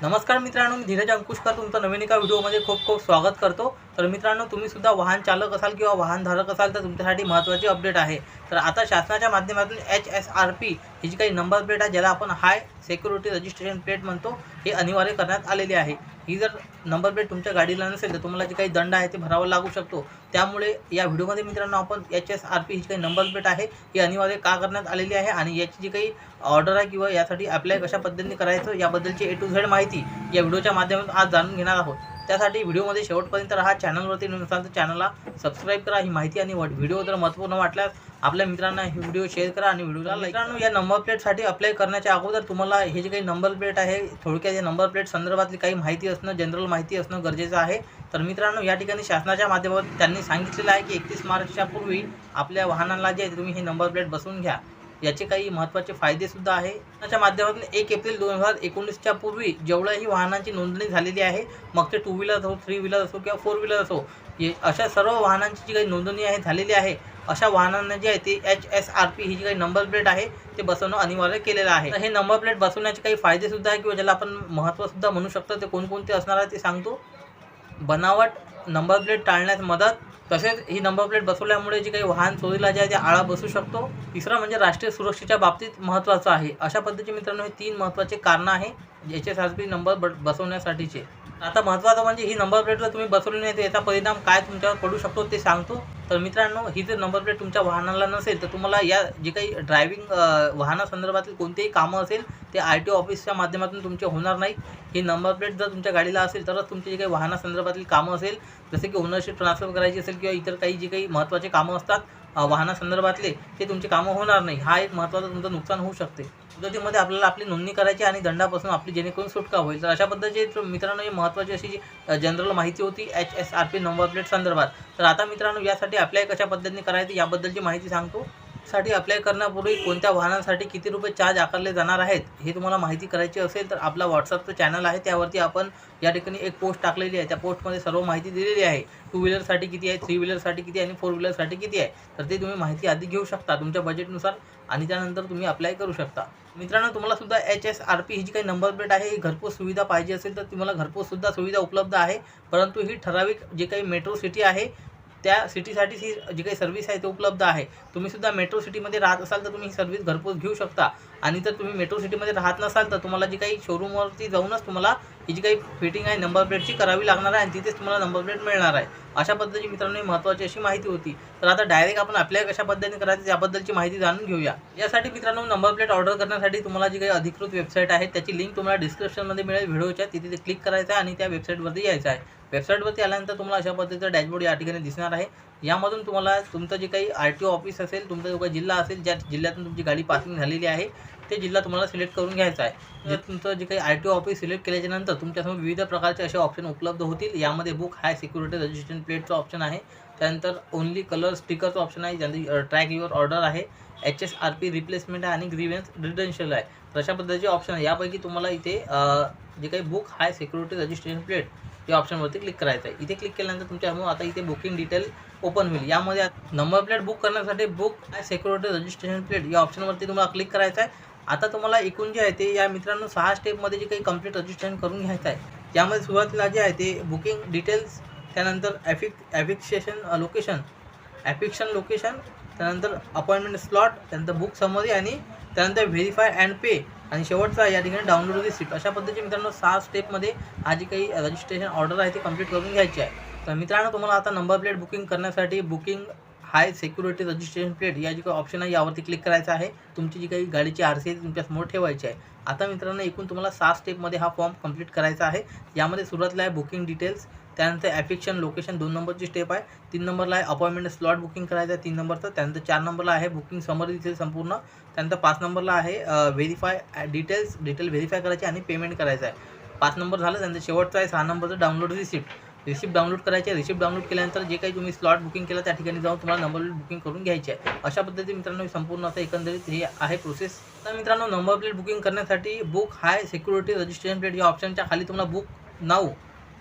नमस्कार मित्रांनो मी धीरज अंकुशकर तुमचं नवीन एका व्हिडिओमध्ये खूप खूप स्वागत करतो. तर मित्रांनो तुम्ही सुद्धा वाहन चालक असाल किंवा वाहनधारक असाल तर तुमच्यासाठी महत्त्वाची अपडेट आहे. तर आता शासनाच्या माध्यमातून एच एस आर पी ही जी काही नंबर प्लेट आहे ज्याला आपण हाय सेक्युरिटी रजिस्ट्रेशन प्लेट म्हणतो हे अनिवार्य करण्यात आलेली आहे. ही जर नंबर प्लेट तुमच्या गाडीला नसेल तर तुम्हाला जे काही दंड आहे ते भरावा लागू शकतो. त्यामुळे या व्हिडिओमध्ये मित्रांनो आपण एच एस आर पी ही काही नंबर प्लेट आहे ही अनिवार्य का करण्यात आलेली आहे आणि याची जी काही ऑर्डर आहे किंवा यासाठी अप्लाय कशा पद्धतीने करायचं याबद्दलची ए टू झेड माहिती या व्हिडिओच्या माध्यमातून आज जाणून घेणार आहोत. त्यासाठी व्हिडिओमध्ये शेवटपर्यंत राहा चॅनलवरती नसाल तर चॅनलला सबस्क्राईब करा. ही माहिती आणि व्हिडिओ जर महत्त्वपूर्ण वाटल्यास आपल्या मित्रांना ही व्हिडिओ शेअर करा आणि व्हिडिओला मित्रांनो या नंबर प्लेटसाठी अप्लाय करण्याच्या अगोदर तुम्हाला हे जे काही नंबर प्लेट आहे थोडक्यात या नंबर प्लेट संदर्भातली काही माहिती असणं जनरल माहिती माहिती असणं गरजेचं आहे. तर मित्रांनो या ठिकाणी शासनाच्या माध्यमातून त्यांनी सांगितलेलं आहे की एकतीस मार्चच्या पूर्वी आपल्या वाहनाला जे तुम्ही हे नंबर प्लेट बसवून घ्या. याचे काही महत्त्वाचे फायदे सुद्धा आहे. त्याच्या माध्यमातून एक एप्रिल दोन हजार एकोणीसच्या पूर्वी जेवढ्याही वाहनांची नोंदणी झालेली आहे मग ते टू व्हीलर असो थ्री व्हीलर असो किंवा फोर व्हीलर असो अशा सर्व वाहनांची जी काही नोंदणी आहे झालेली आहे अशा वाहनांना जे आहे ते एच एस आर पी ही जी काही नंबर प्लेट आहे ते बसवणं अनिवार्य केलेलं आहे. हे नंबर प्लेट बसवण्याचे काही फायदेसुद्धा आहे किंवा ज्याला आपण महत्त्वसुद्धा म्हणू शकतो ते कोणकोणते असणार आहे ते सांगतो. बनावट नंबर प्लेट टाळण्यास मदत तसेच ही नंबर प्लेट बसवल्यामुळे जी काही वाहन चोरीला जे आहे ते आळा बसू शकतो. तिसरं म्हणजे राष्ट्रीय सुरक्षेच्या बाबतीत महत्त्वाचं आहे. अशा पद्धतीचे मित्रांनो हे तीन महत्त्वाचे कारणं आहे. H S R P number बसवण्यासाठीचे. आता महत्त्वाचं म्हणजे ही नंबर प्लेटला तुम्ही बसवली नाही तर याचा परिणाम काय तुमच्यावर पडू शकतो ते सांगतो. तर मित्रांनो ही जर नंबर प्लेट तुमच्या वाहनाला नसेल तर तुम्हाला या जे काही ड्रायव्हिंग वाहनासंदर्भातील कोणतेही कामं असेल ते आर टी ऑफिसच्या माध्यमातून तुमचे होणार नाही. ही नंबर प्लेट जर तुमच्या गाडीला असेल तरच तुमचे जे काही वाहनासंदर्भातील कामं असेल जसे की ओनरशिप ट्रान्सफर करायची असेल किंवा इतर काही जी काही महत्त्वाचे कामं असतात वाहनासंदर्भातले ते तुमचे कामं होणार नाही. हा एक महत्त्वाचा तुमचं नुकसान होऊ शकते. मुदतीमध्ये आपल्याला आपली नोंदणी करायची आणि दंडापासून आपली जेणेकरून सुटका होईल. तर अशा पद्धतीचे मित्रांनो ही महत्त्वाची अशी जी जनरल माहिती होती H S R P number plate संदर्भात. तर आता मित्रांनो यासाठी अप्लाय कशा पद्धतीने करायचं याबद्दलची माहिती सांगतो. साठी अप्लाय करण्यापूर्वी कोणत्या वाहनांसाठी किती रुपये चार्ज आकारले जाणार आहेत हे तुम्हाला माहिती करायची असेल तर आपला व्हॉट्सअपचं चॅनल आहे. त्यावरती आपण या ठिकाणी एक पोस्ट टाकलेली आहे. त्या पोस्टमध्ये सर्व माहिती दिलेली आहे. टू व्हीलरसाठी किती आहे थ्री व्हीलरसाठी किती आहे आणि फोर व्हीलरसाठी किती आहे. तर ते तुम्ही माहिती आधी घेऊ शकता तुमच्या बजेटनुसार आणि त्यानंतर तुम्ही अप्लाय करू शकता. मित्रांनो तुम्हाला सुद्धा एच एस आर पी ही जी काही नंबर प्लेट आहे ही घरपोच सुविधा पाहिजे असेल तर तुम्हाला घरपोचसुद्धा सुविधा उपलब्ध आहे. परंतु ही ठराविक जे काही मेट्रो सिटी आहे त्या सिटीसाठीच ही जी काही सर्व्हिस आहे ते उपलब्ध आहे. तुम्हीसुद्धा मेट्रो सिटीमध्ये राहत असाल तर तुम्ही ही सर्व्हिस घरपोच घेऊ शकता. आणि जर तुम्ही मेट्रो सिटीमध्ये राहत नसाल तर तुम्हाला जी काही शोरूमवरती जाऊनच तुम्हाला ही जी काही फिटिंग आहे नंबर प्लेटची करावी लागणार आहे आणि तिथेच तुम्हाला नंबर प्लेट मिळणार आहे. अशा पद्धतीची मित्रांनो महत्त्वाची अशी माहिती होती. तर आता डायरेक्ट आपण अप्लाय कशा पद्धतीने करायचं त्याबद्दलची माहिती जाणून घेऊया. यासाठी मित्रांनो नंबर प्लेट ऑर्डर करण्यासाठी तुम्हाला जी काही अधिकृत वेबसाईट आहे त्याची लिंक तुम्हाला डिस्क्रिप्शनमध्ये मिळेल. व्हिडिओच्या तिथे ते क्लिक करायचं आहे आणि त्या वेबसाईटवरती यायचं आहे. वेबसाईटवरती आल्यानंतर तुम्हाला अशा पद्धतीचा डॅशबोर्ड या ठिकाणी दिसणार आहे. यामधून तुम्हाला तुमचं जे काही आर टी ओ ऑफिस असेल तुमचा जो काही जिल्हा असेल ज्या जिल्ह्यातून तुमची गाडी पासिंग झालेली आहे ते जिल्हा तुम्हाला सिलेक्ट करून घ्यायचा आहे. जे तुमचं जे काही R T O office select केल्याच्यानंतर तुमच्यासमोर विविध प्रकारचे असे ऑप्शन उपलब्ध होतील. यामध्ये बुक हाय सिक्युरिटी रजिस्ट्रेशन प्लेटचं ऑप्शन आहे. त्यानंतर ओनली कलर स्टिकरचं ऑप्शन आहे. ज्यामध्ये ट्रॅक युअर ऑर्डर आहे. H S R P replacement आहे आणि ग्रीवेन्स रिडेन्शियल आहे. तर अशा पद्धतीचे ऑप्शन आहे. यापैकी तुम्हाला इथे जे काही book high security registration plate या ऑप्शनवरती क्लिक करायचं आहे इथे क्लिक केल्यानंतर तुमच्यासमोर आता इथे बुकिंग डिटेल ओपन होईल. यामध्ये नंबर प्लेट बुक करण्यासाठी बुक आणि सेक्युरिटी रजिस्ट्रेशन प्लेट या ऑप्शनवरती तुम्हाला क्लिक करायचं आहे आता तुम्हाला एकूण जे आहे ते या मित्रांनो सहा स्टेपमध्ये जे काही कंप्लीट रजिस्ट्रेशन करून घ्यायचं आहे त्यामध्ये सुरुवातीला जे आहे ते बुकिंग डिटेल्स त्यानंतर affix affixation location affixation location त्यानंतर अपॉइंटमेंट स्लॉट त्यानंतर बुक समरी आणि त्यानंतर व्हेरीफाय अँड पे आणि शेवटचा या ठिकाणी डाउनलोड रिसिप्ट अशा पद्धतीचे मित्रांनो सहा स्टेपमध्ये हा जी काही रजिस्ट्रेशन ऑर्डर आहे ती कंप्लीट करून घ्यायची आहे. तर मित्रांनो तुम्हाला आता नंबर प्लेट बुकिंग करण्यासाठी booking high security registration plate या जी काही ऑप्शन आहे यावरती क्लिक करायचं आहे. तुमची जी काही गाडीची आर सी आहे ती तुमच्यासमोर ठेवायची आहे. आता मित्रांनो एकूण तुम्हाला सहा स्टेपमध्ये हा फॉर्म कंप्लीट करायचा आहे. यामध्ये सुरुवातला आहे बुकिंग डिटेल्स त्यानंतर ॲफिक्शन लोकेशन दोन नंबरची स्टेप आहे. तीन नंबरला आहे अपॉइंटमेंट स्लॉट बुकिंग करायचं आहे तीन नंबरचं. त्यानंतर चार नंबरला आहे बुकिंग समर दिसेल संपूर्ण. त्यानंतर पाच नंबरला आहे व्हेरीफाय डिटेल्स डिटेल व्हेरीफाय करायची आणि पेमेंट करायचं आहे. पाच नंबर झालं त्यानंतर शेवटचा आहे सहा नंबरचं डाउनलोड रिसिप्ट रिसिप्ट डाउनलोड करायची आहे. रिसिप्ट डाउनलोड केल्यानंतर जे काही तुम्ही स्लॉट बुकिंग केलं त्या ठिकाणी जाऊन तुम्हाला नंबर प्लेट बुकिंग करून घ्यायची आहे. अशा पद्धतीने मित्रांनो संपूर्ण असं एकंदरीत हे आहे प्रोसेस तर मित्रांनो नंबर प्लेट बुकिंग करण्यासाठी book high security registration plate या ऑप्शनच्या खाली तुम्हाला बुक नाऊ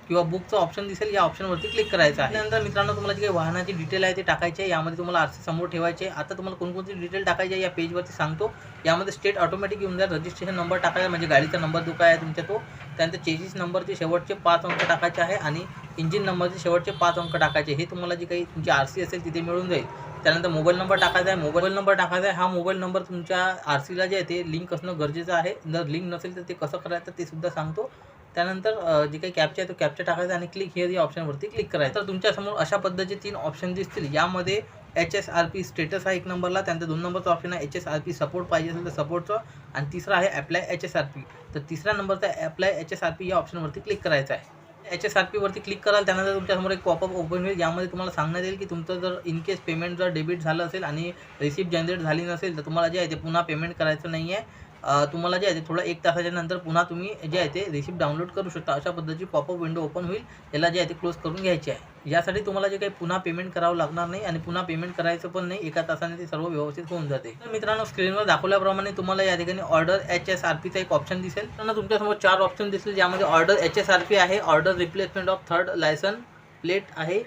किंवा बुकचं ऑप्शन दिसेल या ऑप्शनवरती क्लिक करायचं आहे. नंतर मित्रांनो तुम्हाला जी काही वाहनाची डिटेल आहे ते टाकायची आहे. यामध्ये तुम्हाला आरसी समोर ठेवायचे आता तुम्हाला कोणकोणती डिटेल टाकायची आहे या पेजवरती सांगतो. यामध्ये स्टेट ऑटोमॅटिक येऊन जाईल. रजिस्ट्रेशन नंबर टाकायचा म्हणजे गाडीचा नंबर जो काय आहे तुमच्या तो. त्यानंतर चेसीस नंबरचे शेवटचे पाच अंक टाकायचे आहे आणि इंजिन नंबरचे शेवटचे पाच अंक टाकायचे हे तुम्हाला जी काही तुमची आर सी असेल तिथे मिळून जाईल. त्यानंतर मोबाईल नंबर टाकायचा आहे. मोबाईल नंबर टाकायचा आहे. हा मोबाईल नंबर तुमच्या आर सीला जे आहे ते लिंक असणं गरजेचं आहे. जर लिंक नसेल तर ते कसं करायचं ते सुद्धा सांगतो. त्यानंतर जी जे काही कॅप्चा आहे तो कॅप्चा टाकायचा आणि क्लिक हिअर या ऑप्शनवरती क्लिक करायचं. तर तुमच्यासमोर अशा पद्धतीचे तीन ऑप्शन दिसतील. यामध्ये H S R P status आहे एक नंबरला त्यानंतर दोन नंबरचा ऑप्शन आहे H S R P support पाहिजे असेल तर सपोर्टचं आणि तिसरा आहे apply H S R P तर तिसऱ्या नंबरचा apply H S R P या ऑप्शनवरती क्लिक करायचं आहे. एच एस आर पीवरती क्लिक कराल त्यानंतर तुमच्यासमोर एक पॉपअप ओपन होईल. यामध्ये तुम्हाला सांगण्यात येईल की तुमचं जर इन केस पेमेंट जर डेबिट झालं असेल आणि रिसिप्ट जनरेट झाली नसेल तर तुम्हाला जे आहे ते पुन्हा पेमेंट करायचं नाही आहे तुम्हाला जे आहे ते थोडं एक तासाच्या नंतर पुन्हा तुम्ही जे आहे ते रिसिप्ट डाउनलोड करू शकता. अशा पद्धतीची पॉपअप विंडो ओपन होईल. याला जे आहे ते क्लोज करून घ्यायची आहे. यासाठी तुम्हाला जे काही पुन्हा पेमेंट करावं लागणार नाही आणि पुन्हा पेमेंट करायचं पण नाही एका तासाने ते सर्व व्यवस्थित होऊन जाते. तर मित्रांनो स्क्रीनवर दाखवल्याप्रमाणे तुम्हाला या ठिकाणी ऑर्डर एच एस आर पीचा एक ऑप्शन दिसेल. त्यांना तुमच्यासमोर चार ऑप्शन दिसतील. ज्यामध्ये order H S R P आहे order replacement of third licence plate आहे.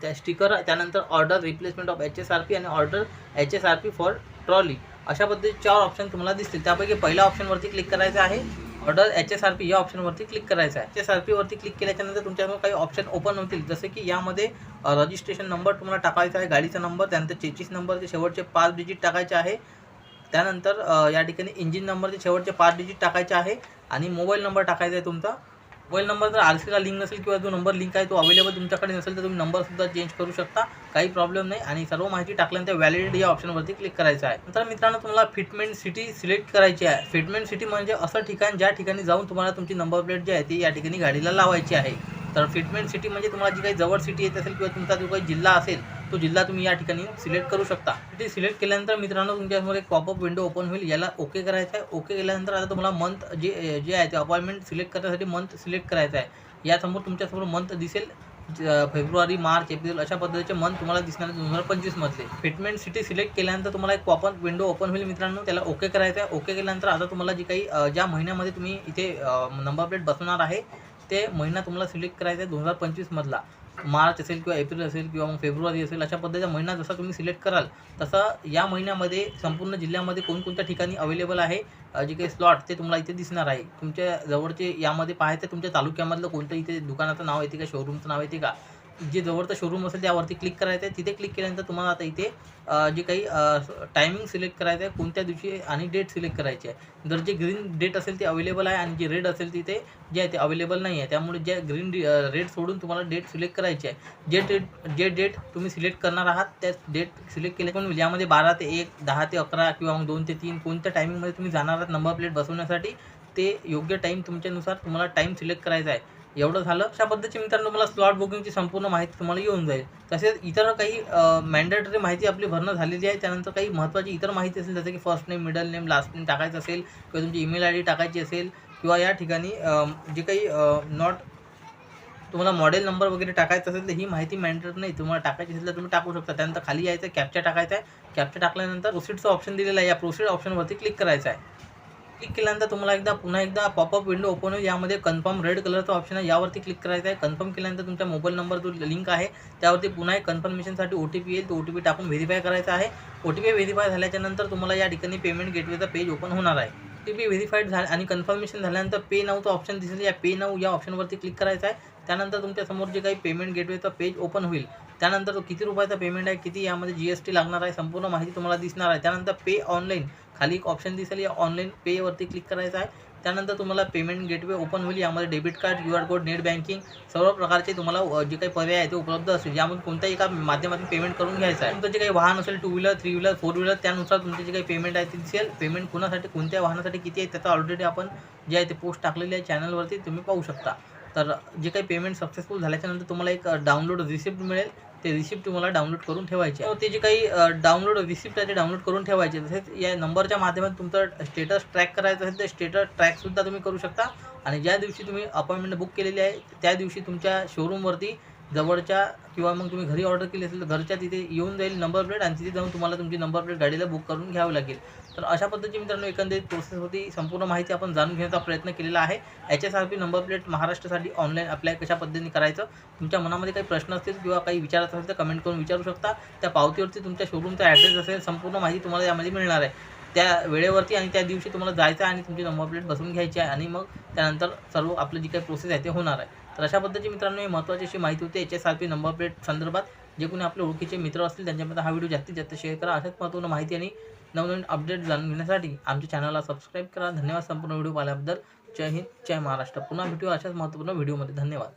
त्या स्टिकर त्यानंतर order replacement of H S R P आणि order H S R P for trolley अशा पद्धतीचे चार ऑप्शन तुम्हाला दिसतील. त्यापैकी पहिल्या ऑप्शनवरती क्लिक करायचं आहे. Order H S R P या ऑप्शनवरती क्लिक करायचं आहे. एच एस आर पीवरती क्लिक केल्याच्यानंतर तुमच्यासमोर काही ऑप्शन ओपन होतील. जसे की यामध्ये रजिस्ट्रेशन नंबर तुम्हाला टाकायचा आहे गाडीचा नंबर त्यानंतर चेचिस नंबरचे शेवटचे पाच डिजिट टाकायचे आहे. त्यानंतर या ठिकाणी इंजिन नंबरचे शेवटचे पाच डिजिट टाकायचे आहे. आणि मोबाईल नंबर टाकायचा आहे तुमचा. मोबाईल नंबर जर आर सीला लिंक नसेल किंवा जो नंबर लिंक आहे तो अवेलेबल तुमच्याकडे नसेल तर तुम्ही नंबरसुद्धा चेंज करू शकता. काही प्रॉब्लेम नाही. आणि सर्व माहिती टाकल्यानंतर व्हॅलिडिटी या ऑप्शनवरती क्लिक करायचं आहे. नंतर मित्रांनो तुम्हाला फिटमेंट सिटी सिलेक्ट करायची आहे. फिटमेंट सिटी म्हणजे असं ठिकाण ज्या ठिकाणी जाऊन तुम्हाला तुमची नंबर प्लेट जी आहे ती या ठिकाणी गाडीला लावायची आहे. तर फिटमेंट सिटी म्हणजे तुम्हाला जी काही जवळ सिटी येत असेल किंवा तुमचा जो काही जिल्हा असेल तो जिल्हा तुम्ही या ठिकाणी सिलेक्ट करू शकता. तिथे सिलेक्ट केल्यानंतर मित्रांनो तुमच्यासमोर एक पॉपअप विंडो ओपन होईल. याला ओके करायचं आहे ओके केल्यानंतर आता तुम्हाला मंथ जे जे आहे ते अपॉइंटमेंट सिलेक्ट करण्यासाठी मंथ सिलेक्ट करायचं आहे यासमोर तुमच्यासमोर मंथ दिसेल. ज- फेब्रुवारी मार्च एप्रिल अशा पद्धतीचे मंथ तुम्हाला दिसणार दोन हजार पंचवीसमधले फिटमेंट सिटी सिलेक्ट केल्यानंतर तुम्हाला एक पॉपअप विंडो ओपन होईल मित्रांनो. त्याला ओके करायचं आहे ओके केल्यानंतर आता तुम्हाला जी काही ज्या महिन्यामध्ये तुम्ही इथे नंबर प्लेट बसवणार आहे ते महिना तुम्हाला सिलेक्ट करायचा आहे दोन हजार पंचवीसमधला मार्च असेल किंवा एप्रिल असेल किंवा मग फेब्रुवारी असेल अशा पद्धतीचा महिना जसा तुम्ही सिलेक्ट कराल तसं या महिन्यामध्ये संपूर्ण जिल्ह्यामध्ये कोणकोणत्या ठिकाणी अवेलेबल आहे जे काही स्लॉट ते तुम्हाला इथे दिसणार आहे. तुमच्या जवळचे यामध्ये पाहायचं तुमच्या तालुक्यामधलं कोणतं इथे दुकानाचं नाव येते का शोरूमचं नाव येते का? जे जवळचं शोरूम असेल त्यावरती क्लिक करायचं आहे तिथे क्लिक केल्यानंतर तुम्हाला आता इथे जे काही टायमिंग सिलेक्ट करायचं आहे कोणत्या दिवशी आणि डेट सिलेक्ट करायची आहे जर जे ग्रीन डेट असेल ते अवेलेबल आहे आणि जे रेड असेल तिथे जे आहे ते अवेलेबल नाही आहे. त्यामुळे ज्या ग्रीन रेड सोडून तुम्हाला डेट सिलेक्ट करायची आहे जे डेट जे डेट तुम्ही सिलेक्ट करणार आहात त्या डेट सिलेक्ट केल्या पण म्हणजे यामध्ये बारा ते एक दहा ते अकरा किंवा मग दोन ते तीन कोणत्या टायमिंगमध्ये तुम्ही जाणार आहात नंबर प्लेट बसवण्यासाठी ते योग्य टाईम तुमच्यानुसार तुम्हाला टाईम सिलेक्ट करायचा आहे. एवढं झालं. अशा पद्धतीची मित्रांनो तुम्हाला स्लॉट बुकिंगची संपूर्ण माहिती तुम्हाला येऊन जाईल. तसेच इतर काही मॅन्डेटरी माहिती आपली भरणं झालेली आहे. त्यानंतर काही महत्त्वाची इतर माहिती असेल जसं की first name middle name last name टाकायचं असेल किंवा तुमची ईमेल आय डी टाकायची असेल किंवा या ठिकाणी जे काही नॉट तुम्हाला मॉडेल नंबर वगैरे टाकायचं असेल तर ही माहिती मॅन्डेट नाही. तुम्हाला टाकायची असेल तर तुम्ही टाकू शकता. त्यानंतर खाली यायचं कॅप्चा टाकायचा आहे. कॅप्चा टाकल्यानंतर प्रोसिडचं ऑप्शन दिलेलं आहे. या प्रोसीड ऑप्शनवरती क्लिक करायचं आहे. क्लिक केल्यानंतर तुम्हाला एकदा पुन्हा एकदा पॉपअप विंडो ओपन होईल. यामध्ये कन्फर्म रेड कलरचा ऑप्शन आहे. यावरती क्लिक करायचं आहे. कन्फर्म केल्यानंतर तुमच्या मोबाईल नंबर जो लिंक आहे त्यावरती पुन्हा एक कन्फर्मेशनसाठी ओ टी पी येईल. तो ओ टी पी टाकून व्हेरीफाय करायचा आहे. ओ टी पी व्हेरीफाय झाल्याच्यानंतर तुम्हाला या ठिकाणी पेमेंट गेटवेचा पेज ओपन होणार आहे. ओ टी पी व्हेरीफाईड झालं आणि कन्फर्मेशन झाल्यानंतर पे नाऊचा ऑप्शन दिसेल. या पे नऊ या ऑप्शनवरती क्लिक करायचं आहे. त्यानंतर तुमच्यासमोर जे काही पेमेंट गेटवेचा पेज ओपन होईल. त्यानंतर तो किती रुपयाचा पेमेंट आहे किती यामध्ये जी एस टी लागणार आहे संपूर्ण माहिती तुम्हाला दिसणार आहे. त्यानंतर पे ऑनलाईन खाली एक ऑप्शन दिसेल या ऑनलाईन पेवरती क्लिक करायचं आहे. त्यानंतर तुम्हाला पेमेंट गेटवे ओपन होईल यामध्ये debit card Q R code net banking सर्व प्रकारचे तुम्हाला जे काही पर्याय आहे ते उपलब्ध असेल यामध्ये कोणत्याही एका माध्यमातून पेमेंट करून घ्यायचं आहे. तुमचं जे काही वाहन असेल two wheeler three wheeler four wheeler त्यानुसार तुमचे जे काही पेमेंट आहे ते दिसेल. पेमेंट कुणासाठी कोणत्या वाहनासाठी किती आहे त्याचा ऑलरेडी आपण जे आहे ते पोस्ट टाकलेले आहे चॅनलवरती तुम्ही पाहू शकता. तर जे काही पेमेंट सक्सेसफुल झाल्याच्यानंतर तुम्हाला एक डाउनलोड रिसिप्ट मिळेल. ते रिसिप्ट तुम्हाला डाउनलोड करून ठेवायचे ते जे काही डाउनलोड रिसिप्ट आहे ते डाउनलोड करून ठेवायचे. तसेच या नंबरच्या माध्यमातून तुमचं स्टेटस ट्रॅक करायचं असेल ते स्टेटस ट्रॅकसुद्धा तुम्ही करू शकता. आणि ज्या दिवशी तुम्ही अपॉइंटमेंट बुक केलेली आहे त्या दिवशी तुमच्या शोरूमवरती जवळच्या किंवा मग तुम्ही घरी ऑर्डर केली असेल तर घरच्या तिथे येऊन जाईल नंबर प्लेट आणि तिथे जाऊन तुम्हाला तुमची नंबर प्लेट गाडीला बुक करून घ्यावी लागेल. तर अशा पद्धतीची मित्रांनो एकंदरीत प्रोसेस होती. संपूर्ण माहिती आपण जाणून घेण्याचा प्रयत्न केलेला आहे. H S R P number plate महाराष्ट्रासाठी ऑनलाईन अप्लाय कशा पद्धतीने करायचं? तुमच्या मनामध्ये काही प्रश्न असतील किंवा काही विचारत असेल तर कमेंट करून विचारू शकता. त्या पावतीवरती तुमच्या शोरूमचा ॲड्रेस असेल. संपूर्ण माहिती तुम्हाला यामध्ये मिळणार आहे. त्या वेळेवरती आणि त्या दिवशी तुम्हाला जायचं आहे आणि तुमची नंबर प्लेट बसवून घ्यायची आहे आणि मग त्यानंतर सर्व आपलं जी काही प्रोसेस आहे ते होणार आहे. तर अशा पद्धतीची मित्रांनो ही महत्त्वाची अशी माहिती होती. H S R P number plate संदर्भात जे कोणी आपले ओळखीचे मित्र असतील त्यांच्यामध्ये हा व्हिडिओ जास्तीत जास्त शेअर करा. अशाच महत्त्वपूर्ण माहिती आणि नवनवीन अपडेट जाणून घेण्यासाठी आमच्या चॅनलला सबस्क्राईब करा. धन्यवाद संपूर्ण व्हिडिओ पाहिल्याबद्दल. जय हिंद जय महाराष्ट्र. पुन्हा भेटूया अशाच महत्त्वपूर्ण व्हिडिओमध्ये धन्यवाद.